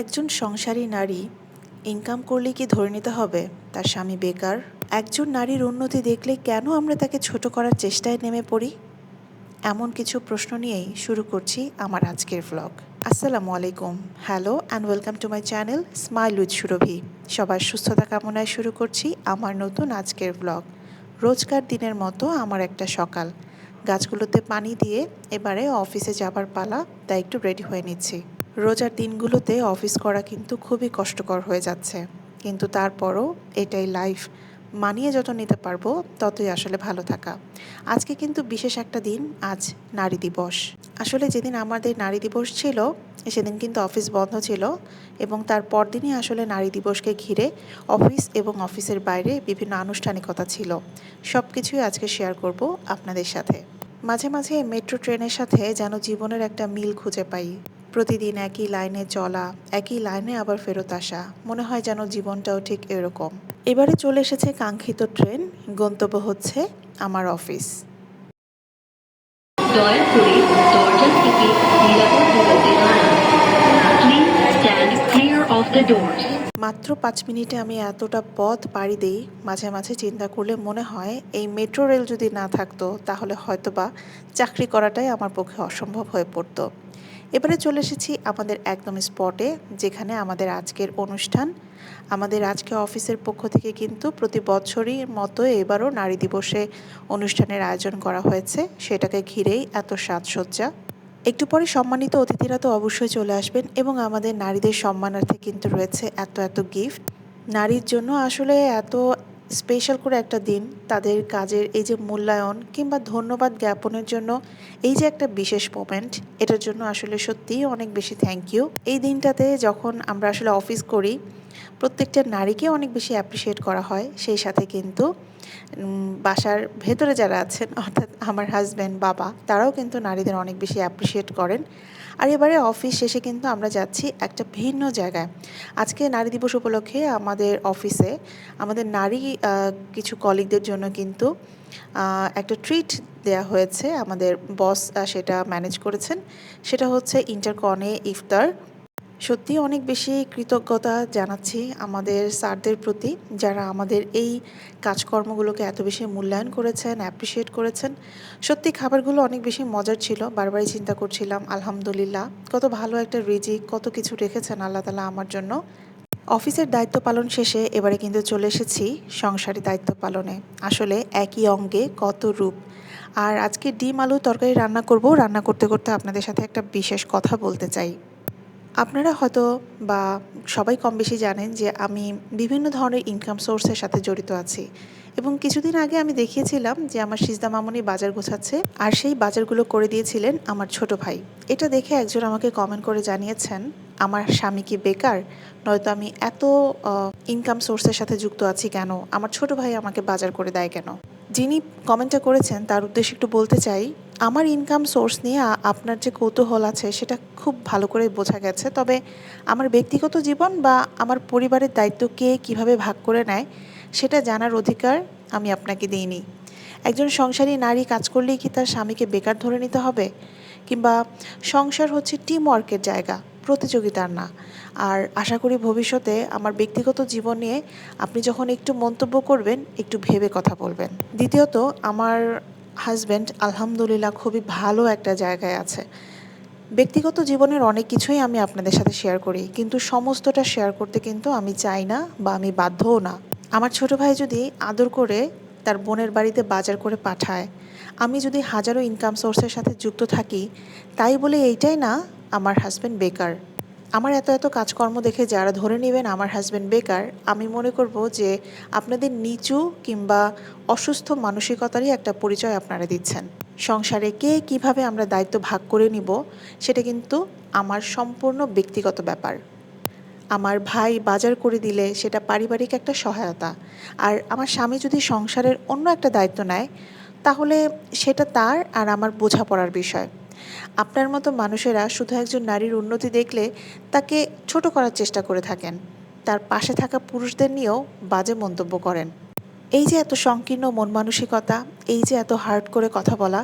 একজন সংসারী নারী ইনকাম করলে কি ধরে নিতে হবে? তার স্বামী বেকার। একজন নারীর উন্নতি দেখলে কেন আমরা তাকে ছোট করার চেষ্টায় নেমে পড়ি? এমন কিছু প্রশ্ন নিয়েই শুরু করছি আমার আজকের ভ্লগ আসসালামু আলাইকুম। Hello and welcome to my channel smile with Surabhi সবার সুস্থতা কামনায় শুরু করছি আমার নতুন আজকের ভ্লগ রোজকার দিনের মতো আমার একটা সকাল। গাছগুলোতে পানি দিয়ে এবারে অফিসে যাবার পালা, তাই একটু রেডি হয়ে নিচ্ছি। রোজার দিনগুলোতে অফিস করা কিন্তু খুবই কষ্টকর হয়ে যাচ্ছে। কিন্তু তারপরও এটাই লাইফ মানিয়ে যত নিতে পারব, ততই আসলে ভালো থাকা। আজকে কিন্তু বিশেষ একটা দিন, আজ নারী দিবস। আসলে যেদিন আমাদের নারী দিবস ছিল, সেদিন কিন্তু অফিস বন্ধ ছিল এবং তার পরদিনই আসলে নারী দিবসকে ঘিরে অফিস এবং অফিসের বাইরে বিভিন্ন আনুষ্ঠানিকতা ছিল। সব কিছুই আজকে শেয়ার করব আপনাদের সাথে। মাঝে মাঝে মেট্রো ট্রেনের সাথে যেন জীবনের একটা মিল খুঁজে পাই। প্রতিদিন একই লাইনে চলা একই লাইনে আবার ফেরত আসা মনে হয় যেন জীবনটাও ঠিক এরকম। এবারে চলে এসেছে কাঙ্ক্ষিত ট্রেন গন্তব্য হচ্ছে আমার অফিস। দয়া করে দরজা থেকে নিরাপদ দূরত্বে দাঁড়ান stand clear of the doors মাত্র পাঁচ মিনিটে আমি এতটা পথ পাড়ি দিই মাঝে মাঝে চিন্তা করলে মনে হয় এই মেট্রো রেল যদি না থাকতো তাহলে হয়তোবা চাকরি করাটাই আমার পক্ষে অসম্ভব হয়ে পড়তো। এবারে চলে এসেছি আমাদের একদম স্পটে, যেখানে আমাদের আজকের অনুষ্ঠান। আমাদের আজকে অফিসের পক্ষ থেকে কিন্তু প্রতি বছরই মতো এবারও নারী দিবসে অনুষ্ঠানের আয়োজন করা হয়েছে। সেটাকে ঘিরেই এত সাজসজ্জা। একটু পরে সম্মানিত অতিথিরা তো অবশ্যই চলে আসবেন এবং আমাদের নারীদের সম্মানার্থে কিন্তু রয়েছে এত এত গিফট। নারীর জন্য আসলে এত স্পেশাল করে একটা দিন তাদের কাজের এই যে মূল্যায়ন কিংবা ধন্যবাদ জ্ঞাপনের জন্য এই যে একটা বিশেষ মোমেন্ট এটার জন্য আসলে সত্যিই অনেক বেশি থ্যাংক ইউ এই দিনটাতে যখন আমরা আসলে অফিস করি, প্রত্যেকটা নারীকে অনেক বেশি অ্যাপ্রিসিয়েট করা হয়। সেই সাথে কিন্তু বাসার ভেতরে যারা আছেন, অর্থাৎ আমার হাজব্যান্ড বাবা, তারাও কিন্তু নারীদের অনেক বেশি অ্যাপ্রিসিয়েট করেন। আর এবারে অফিস শেষে কিন্তু আমরা যাচ্ছি একটা ভিন্ন জায়গায়। আজকে নারী দিবস উপলক্ষে আমাদের অফিসে আমাদের নারী কিছু কলিগদের জন্য কিন্তু একটা ট্রিট দেয়া হয়েছে। আমাদের বস সেটা ম্যানেজ করেছেন। সেটা হচ্ছে ইন্টারকনে ইফতার। সত্যি অনেক বেশি কৃতজ্ঞতা জানাচ্ছি আমাদের স্যারদের প্রতি, যারা আমাদের এই কাজকর্মগুলোকে এত বেশি মূল্যায়ন করেছেন অ্যাপ্রিসিয়েট করেছেন। সত্যি খাবারগুলো অনেক বেশি মজার ছিল, বারবারই চিন্তা করছিলাম, আলহামদুলিল্লাহ, কত ভালো একটা রিজিক কত কিছু রেখেছেন আল্লাহ তালা আমার জন্য। অফিসের দায়িত্ব পালন শেষে এবারে কিন্তু চলে এসেছি সংসারী দায়িত্ব পালনে। আসলে একই অঙ্গে কত রূপ। আর আজকে ডিম, আলু তরকারি রান্না করব, রান্না করতে করতে আপনাদের সাথে একটা বিশেষ কথা বলতে চাই। আপনারা হয়তো বা সবাই কম বেশি জানেন যে আমি বিভিন্ন ধরনের ইনকাম সোর্সের সাথে জড়িত আছি। এবং কিছুদিন আগে আমি দেখিয়েছিলাম যে আমার সিজদা মামনি বাজার গোছাচ্ছে আর সেই বাজারগুলো করে দিয়েছিলেন আমার ছোট ভাই। এটা দেখে একজন আমাকে কমেন্ট করে জানিয়েছেন, আমার স্বামী কি বেকার? নয়তো আমি এত ইনকাম সোর্সের সাথে যুক্ত আছি কেন? আমার ছোট ভাই আমাকে বাজার করে দেয় কেন? যিনি কমেন্টটা করেছেন, তার উদ্দেশ্যে একটু বলতে চাই, আমার ইনকাম সোর্স নিয়ে আপনার যে কৌতূহল আছে, সেটা খুব ভালো করে বোঝা গেছে। তবে আমার ব্যক্তিগত জীবন বা আমার পরিবারের দায়িত্ব কে কীভাবে ভাগ করে নেয়, সেটা জানার অধিকার আমি আপনাকে দিইনি। একজন সংসারী নারী কাজ করলেই কি তার স্বামীকে বেকার ধরে নিতে হবে? কিংবা সংসার হচ্ছে টিম ওয়ার্কের জায়গা। প্রতিযোগিতার না। আর আশা করি ভবিষ্যতে আমার ব্যক্তিগত জীবন নিয়ে আপনি যখন একটু মন্তব্য করবেন, একটু ভেবে কথা বলবেন। দ্বিতীয়ত, আমার হাজব্যান্ড আলহামদুলিল্লাহ খুবই ভালো একটা জায়গায় আছে। ব্যক্তিগত জীবনের অনেক কিছুই আমি আপনাদের সাথে শেয়ার করি, কিন্তু সমস্তটা শেয়ার করতে কিন্তু আমি চাই না বা আমি বাধ্যও না। আমার ছোট ভাই যদি আদর করে তার বোনের বাড়িতে বাজার করে পাঠায়, আমি যদি হাজারো ইনকাম সোর্সের সাথে যুক্ত থাকি, তাই বলে এইটাই না আমার হাজব্যান্ড বেকার। আমার এত এত কাজকর্ম দেখে যারা ধরে নেবেন আমার হাজব্যান্ড বেকার, আমি মনে করব যে আপনাদের নিচু কিংবা অসুস্থ মানসিকতারই একটা পরিচয় আপনারা দিচ্ছেন। সংসারে কে কীভাবে আমরা দায়িত্ব ভাগ করে নিব, সেটা কিন্তু আমার সম্পূর্ণ ব্যক্তিগত ব্যাপার। আমার ভাই বাজার করে দিলে সেটা পারিবারিক একটা সহায়তা। আর আমার স্বামী যদি সংসারের অন্য একটা দায়িত্ব নেয়, তাহলে সেটা তার আর আমার বোঝাপড়ার বিষয়। আপনার মতো মানুষেরা শুধু একজন নারীর উন্নতি দেখলে তাকে ছোট করার চেষ্টা করে থাকেন। তার পাশে থাকা পুরুষদের নিয়েও বাজে মন্তব্য করেন। এই যে এত সংকীর্ণ মন মানসিকতা, এই যে এত হার্ড করে কথা বলা,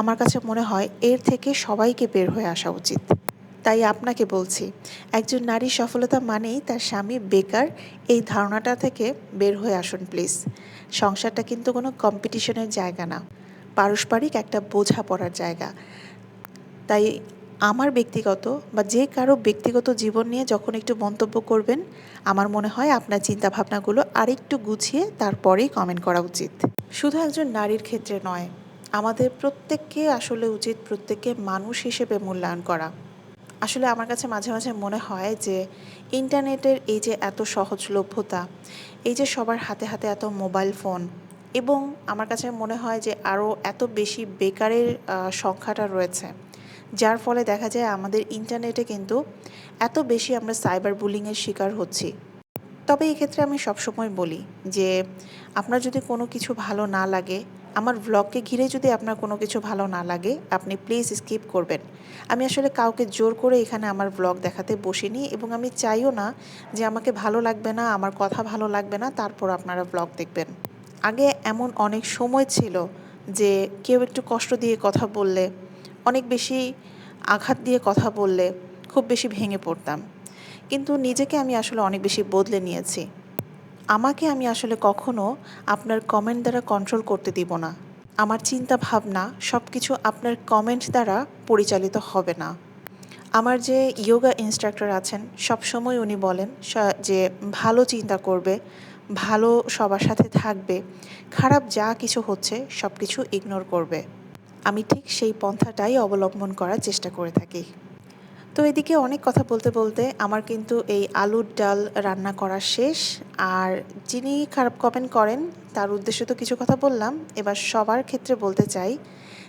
আমার কাছে মনে হয় এর থেকে সবাইকে বের হয়ে আসা উচিত। তাই আপনাকে বলছি, একজন নারীর সফলতা মানেই তার স্বামী বেকার, এই ধারণাটা থেকে বের হয়ে আসুন প্লিজ সংসারটা কিন্তু কোনো কম্পিটিশনের জায়গা না। পারস্পরিক একটা বোঝাপড়ার জায়গা। তাই আমার ব্যক্তিগত বা যে কারও ব্যক্তিগত জীবন নিয়ে যখন একটু মন্তব্য করবেন, আমার মনে হয় আপনার চিন্তাভাবনাগুলো আরেকটু গুছিয়ে তারপরেই কমেন্ট করা উচিত। শুধু একজন নারীর ক্ষেত্রে নয়, আমাদের প্রত্যেককে আসলে উচিত প্রত্যেককে মানুষ হিসেবে মূল্যায়ন করা। আসলে আমার কাছে মাঝে মাঝে মনে হয় যে ইন্টারনেটের এই যে এত সহজলভ্যতা, এই যে সবার হাতে হাতে এত মোবাইল ফোন এবং আমার কাছে মনে হয় যে আরও এত বেশি বেকারের সংখ্যাটা রয়েছে। যার ফলে দেখা যায় আমাদের ইন্টারনেটে কিন্তু এত বেশি আমরা সাইবার বুলিংয়ের শিকার হচ্ছি। তবে এক্ষেত্রে আমি সবসময় বলি যে, আপনার যদি কোনো কিছু ভালো না লাগে, আমার ভ্লগকে ঘিরে যদি আপনার কোনো কিছু ভালো না লাগে, আপনি প্লিজ স্কিপ করবেন। আমি আসলে কাউকে জোর করে এখানে আমার ভ্লগ দেখাতে বসিনি এবং আমি চাইও না যে আমাকে ভালো লাগবে না, আমার কথা ভালো লাগবে না, তারপর আপনারা ব্লগ দেখবেন। আগে এমন অনেক সময় ছিল যে, কেউ একটু কষ্ট দিয়ে কথা বললে অনেক বেশি আঘাত দিয়ে কথা বললে খুব বেশি ভেঙে পড়তাম। কিন্তু নিজেকে আমি আসলে অনেক বেশি বদলে নিয়েছি। আমাকে আমি আসলে কখনো আপনার কমেন্ট দ্বারা কন্ট্রোল করতে দিব না। আমার চিন্তা ভাবনা সব কিছু আপনার কমেন্ট দ্বারা পরিচালিত হবে না। আমার যে ইয়োগা ইনস্ট্রাক্টর আছেন, সবসময় উনি বলেন যে ভালো চিন্তা করবে, ভালো সবার সাথে থাকবে, খারাপ যা কিছু হচ্ছে সব কিছু ইগনোর করবে। আমি ঠিক সেই পন্থাটাই অবলম্বন করার চেষ্টা করে থাকি। তো এদিকে অনেক কথা বলতে বলতে আমার কিন্তু এই আলুর ডাল রান্না করা শেষ, আর যিনি খারাপ কমেন্ট করেন তার উদ্দেশ্যে তো কিছু কথা বললাম। এবার সবার ক্ষেত্রে বলতে চাই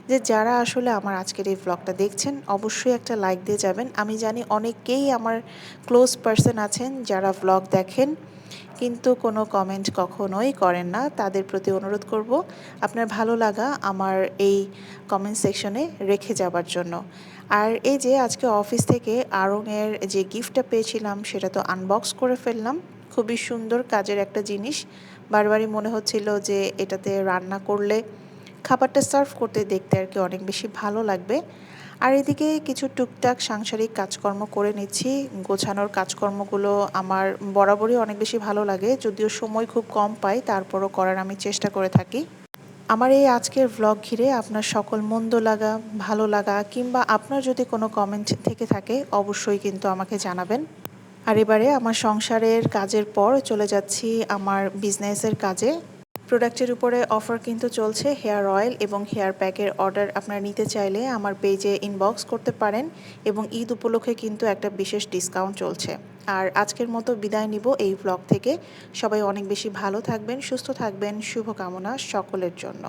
যে, যারা আসলে আমার আজকের এই ব্লগটা দেখছেন, অবশ্যই একটা লাইক দিয়ে যাবেন। আমি জানি অনেকেই আমার ক্লোজ পার্সন আছেন যারা ব্লগ দেখেন, কিন্তু কোনো কমেন্ট কখনোই করেন না। তাদের প্রতি অনুরোধ করব আপনার ভালো লাগা আমার এই কমেন্ট সেকশনে রেখে যাবার জন্য। আর এই যে, আজকে অফিস থেকে আড়ংয়ের যে গিফটটা পেয়েছিলাম, সেটা তো আনবক্স করে ফেললাম। খুবই সুন্দর কাজের একটা জিনিস। বারবারই মনে হচ্ছিল যে এটাতে রান্না করলে খাবারটা সার্ভ করতে দেখতে আর কি অনেক বেশি ভালো লাগবে। আর এদিকে কিছু টুকটাক সাংসারিক কাজকর্ম করে নিচ্ছি। গোছানোর কাজকর্মগুলো আমার বরাবরই অনেক বেশি ভালো লাগে, যদিও সময় খুব কম পাই, তারপরও করার আমি চেষ্টা করে থাকি। আমার এই আজকের ভ্লগ ঘিরে আপনার সকল মন্দ লাগা, ভালো লাগা কিংবা আপনার যদি কোনো কমেন্ট থেকে থাকে, অবশ্যই কিন্তু আমাকে জানাবেন। আর এবারে আমার সংসারের কাজের পর চলে যাচ্ছি আমার বিজনেসের কাজে। প্রোডাক্টের উপরে অফার কিন্তু চলছে হেয়ার অয়েল এবং হেয়ার প্যাকের অর্ডার আপনারা নিতে চাইলে আমার পেজে ইনবক্স করতে পারেন এবং ঈদ উপলক্ষে কিন্তু একটা বিশেষ ডিসকাউন্ট চলছে। আর আজকের মতো বিদায় নিব এই ব্লগ থেকে। সবাই অনেক বেশি ভালো থাকবেন, সুস্থ থাকবেন, শুভকামনা সকলের জন্য।